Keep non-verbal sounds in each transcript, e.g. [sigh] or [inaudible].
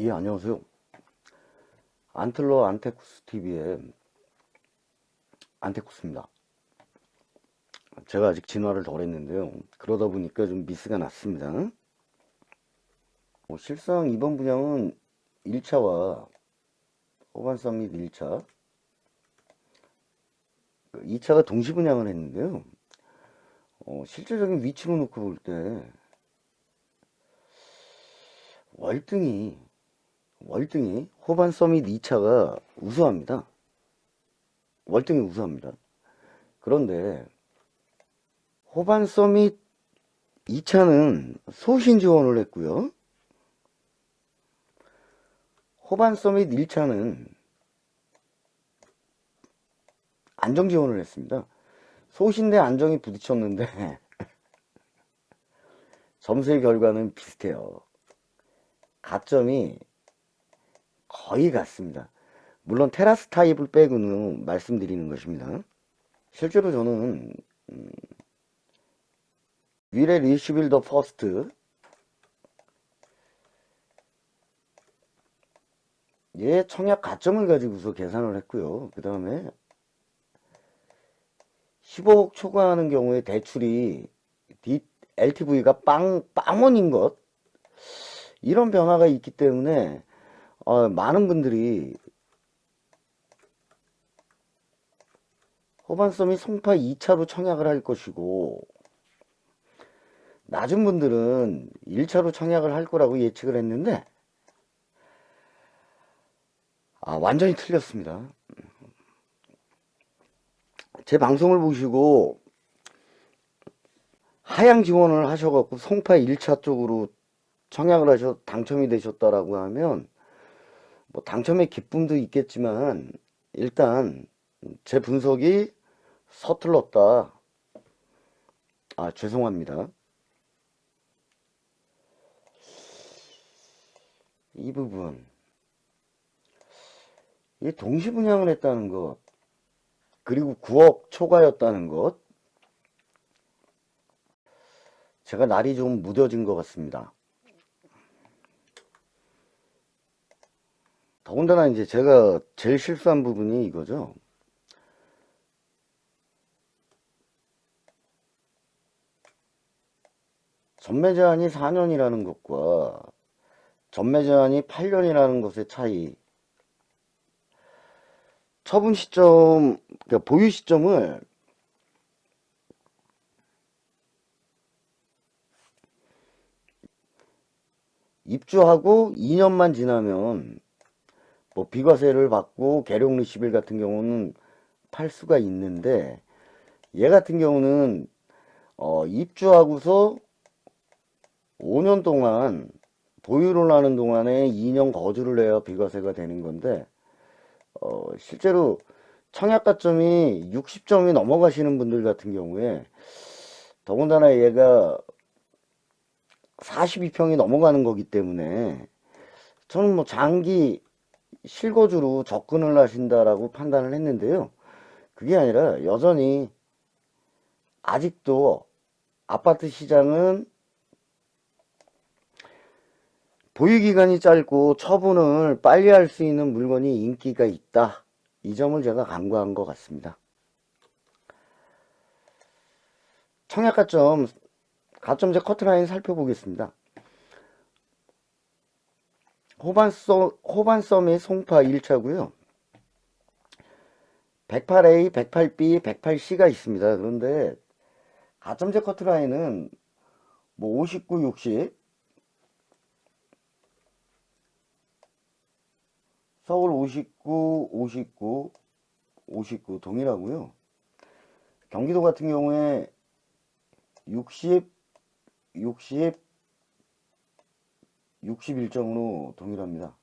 예, 안녕하세요. 안틀러 안테쿠스 TV의 안테쿠스입니다. 제가 아직 진화를 덜 했는데요. 그러다 보니까 좀 미스가 났습니다. 어, 실상 이번 분양은 1차와 호반 서밋 1차, 2차가 동시 분양을 했는데요. 어, 실제적인 위치로 놓고 볼 때 월등히 월등히 호반 서밋 2차가 우수합니다. 월등히 우수합니다. 그런데 호반 서밋 2차는 소신 지원을 했고요. 호반 서밋 1차는 안정 지원을 했습니다. 소신 대 안정이 부딪혔는데 [laughs] 점수의 결과는 비슷해요. 가점이 거의 같습니다. 물론 테라스 타입을 빼고는 말씀드리는 것입니다. 실제로 저는 음, 위레 리슈빌더 퍼스트 얘 청약 가점을 가지고서 계산을 했고요. 그 다음에 15억 초과하는 경우에 대출이 LTV가 빵, 빵원인 것 이런 변화가 있기 때문에 어, 많은 분들이 호반섬이 송파 2차로 청약을 할 것이고 낮은 분들은 1차로 청약을 할 거라고 예측을 했는데 아, 완전히 틀렸습니다. 제 방송을 보시고 하향 지원을 하셔갖고 송파 1차 쪽으로 청약을 하셔 당첨이 되셨다라고 하면 뭐 당첨의 기쁨도 있겠지만 일단 제 분석이 서툴렀다. 아 죄송합니다. 이 부분 이 동시 분양을 했다는 것 그리고 9억 초과였다는 것 제가 날이 좀 무뎌진 것 같습니다. 더군다나 이제 제가 제일 실수한 부분이 이거죠. 전매 제한이 4년이라는 것과 전매 제한이 8년이라는 것의 차이. 처분 시점, 그러니까 보유 시점을 입주하고 2년만 지나면 뭐 비과세를 받고 계룡 리시빌 같은 경우는 팔 수가 있는데 얘 같은 경우는 어 입주하고서 5년 동안 보유를 하는 동안에 2년 거주를 해야 비과세가 되는 건데 어 실제로 청약가점이 60점이 넘어가시는 분들 같은 경우에 더군다나 얘가 42평이 넘어가는 거기 때문에 저는 뭐 장기 실거주로 접근을 하신다라고 판단을 했는데요. 그게 아니라 여전히 아직도 아파트 시장은 보유기간이 짧고 처분을 빨리 할 수 있는 물건이 인기가 있다. 이 점을 제가 간과한 것 같습니다. 청약가점, 가점제 커트라인 살펴보겠습니다. 호반섬, 호반섬의 송파 1차고요. 108A, 108B, 108C가 있습니다. 그런데 가점제 커트라인은 뭐 59, 60 서울 59, 59, 59 동일하고요. 경기도 같은 경우에 60, 60, 61점으로 동일합니다.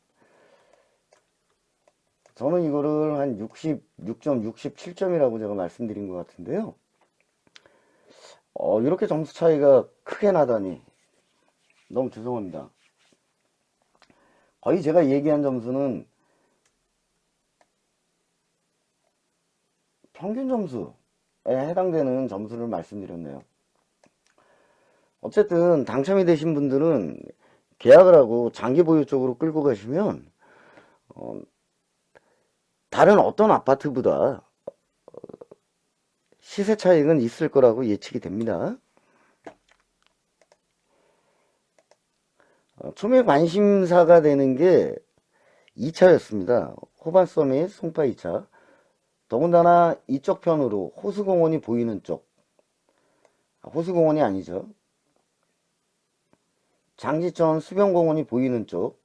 저는 이거를 한 66점, 67점이라고 제가 말씀드린 것 같은데요. 어, 이렇게 점수 차이가 크게 나다니 너무 죄송합니다. 거의 제가 얘기한 점수는 평균 점수에 해당되는 점수를 말씀드렸네요. 어쨌든 당첨이 되신 분들은 계약을 하고 장기 보유 쪽으로 끌고 가시면 어, 다른 어떤 아파트보다 어, 시세 차익은 있을 거라고 예측이 됩니다. 어, 처음에 관심사가 되는 게 2차였습니다. 호반섬 및 송파 2차. 더군다나 이쪽 편으로 호수공원이 보이는 쪽. 아, 호수공원이 아니죠. 장지천 수변공원이 보이는 쪽.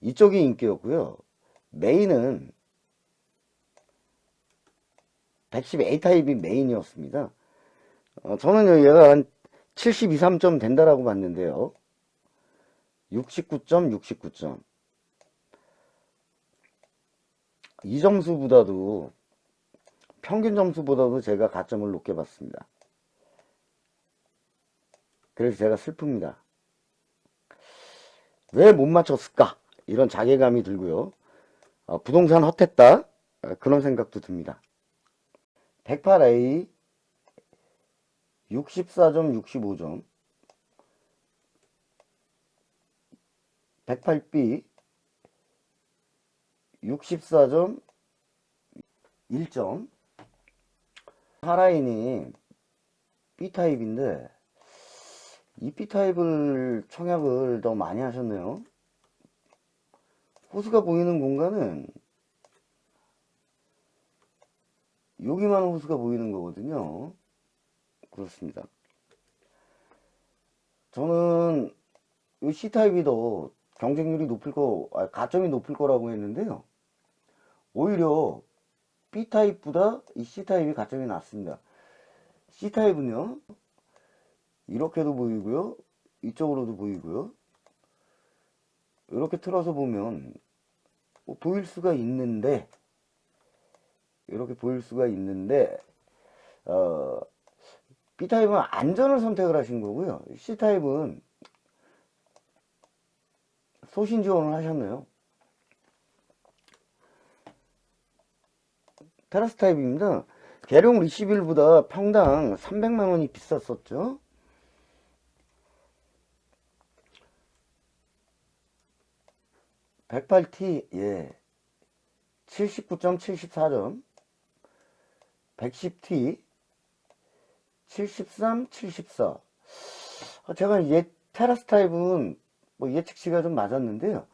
이쪽이 인기였고요. 메인은 110A 타입이 메인이었습니다. 어, 저는 얘가 한 72, 3점 된다라고 봤는데요. 69점, 69점. 이 점수보다도 평균 점수보다도 제가 가점을 높게 봤습니다. 그래서 제가 슬픕니다. 왜 못 맞췄을까? 이런 자괴감이 들고요. 어, 부동산 헛했다? 어, 그런 생각도 듭니다. 108A 64점, 65점. 108B 64점 1점 하라인이 B타입인데 이 B타입을 청약을 더 많이 하셨네요 호수가 보이는 공간은 여기만 호수가 보이는 거거든요 그렇습니다 저는 이 C타입이 더 경쟁률이 높을 거, 아, 가점이 높을 거라고 했는데요. 오히려 B타입보다 이 C타입이 가점이 낮습니다. C타입은요, 이렇게도 보이고요, 이쪽으로도 보이고요, 이렇게 틀어서 보면, 뭐 보일 수가 있는데, 이렇게 보일 수가 있는데, 어, B타입은 안전을 선택을 하신 거고요. C타입은 소신 지원을 하셨네요. 테라스 타입입니다. 계룡 리시빌보다 평당 300만원이 비쌌었죠. (108T) 예. 79.74점 110T 73, 74 아, 제가 얘 테라스 타입은 뭐 예측치가 좀 맞았는데요.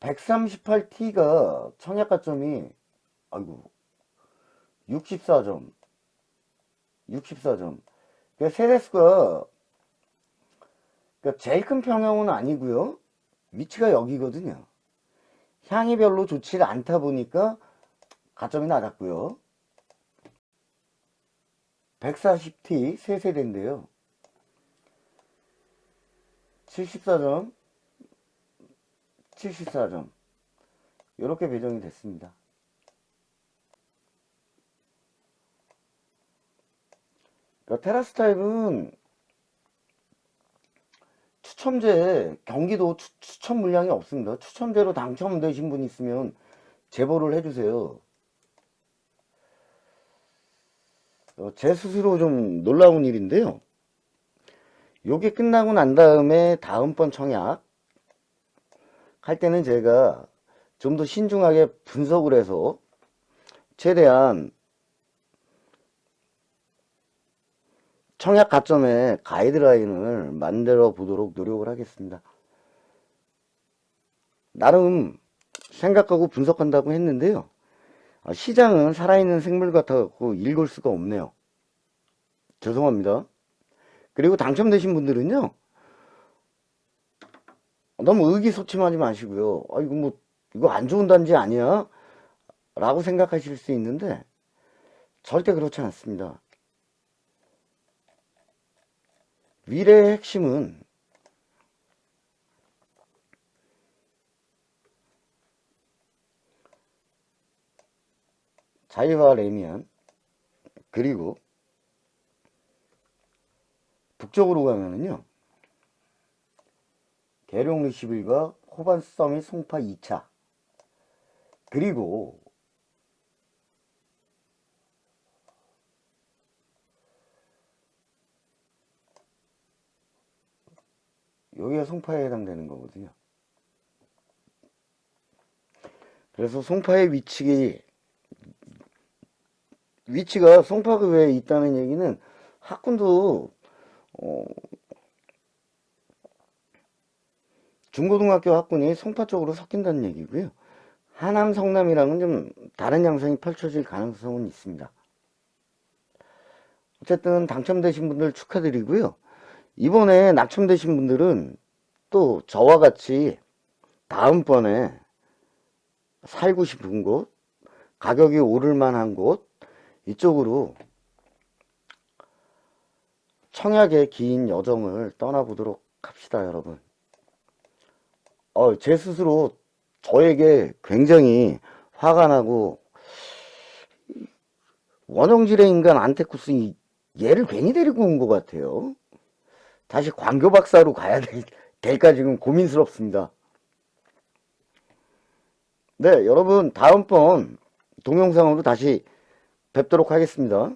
138T가 청약가점이 아이고 64점 64점. 그러니까 세레스가 그러니까 제일 큰 평형은 아니고요 위치가 여기거든요. 향이 별로 좋지 않다 보니까 가점이 낮았고요. 140T 세세대인데요. 74점 74점. 이렇게 배정이 됐습니다. 그러니까 테라스 타입은 추첨제 경기도 추, 추첨 물량이 없습니다. 추첨제로 당첨되신 분 있으면 제보를 해주세요. 어, 제 스스로 좀 놀라운 일인데요. 요게 끝나고 난 다음에 다음번 청약 할 때는 제가 좀 더 신중하게 분석을 해서 최대한 청약 가점에 가이드라인을 만들어 보도록 노력을 하겠습니다. 나름 생각하고 분석한다고 했는데요. 아, 시장은 살아있는 생물 같아갖고 읽을 수가 없네요. 죄송합니다. 그리고 당첨되신 분들은요. 너무 의기소침하지 마시고요. 아, 이거 뭐, 이거 안 좋은 단지 아니야? 라고 생각하실 수 있는데, 절대 그렇지 않습니다. 미래의 핵심은 자이와 레미안, 그리고 북쪽으로 가면은요. 계룡 리시빌과 호반섬이 송파 2차 그리고 여기가 송파에 해당되는 거거든요. 그래서 송파의 위치기 위치가 송파구에 있다는 얘기는 학군도 어, 중고등학교 학군이 송파 쪽으로 섞인다는 얘기고요. 하남 성남이랑은 좀 다른 양상이 펼쳐질 가능성은 있습니다. 어쨌든 당첨되신 분들 축하드리고요. 이번에 낙첨되신 분들은 또 저와 같이 다음번에 살고 싶은 곳, 가격이 오를 만한 곳, 이쪽으로 청약의 긴 여정을 떠나보도록 합시다, 여러분. 어, 제 스스로 저에게 굉장히 화가 나고, 원형질의 인간 안테쿠스 이 얘를 괜히 데리고 온 것 같아요. 다시 광교 박사로 가야 될, 될까 지금 고민스럽습니다. 네, 여러분, 다음번 동영상으로 다시 뵙도록 하겠습니다.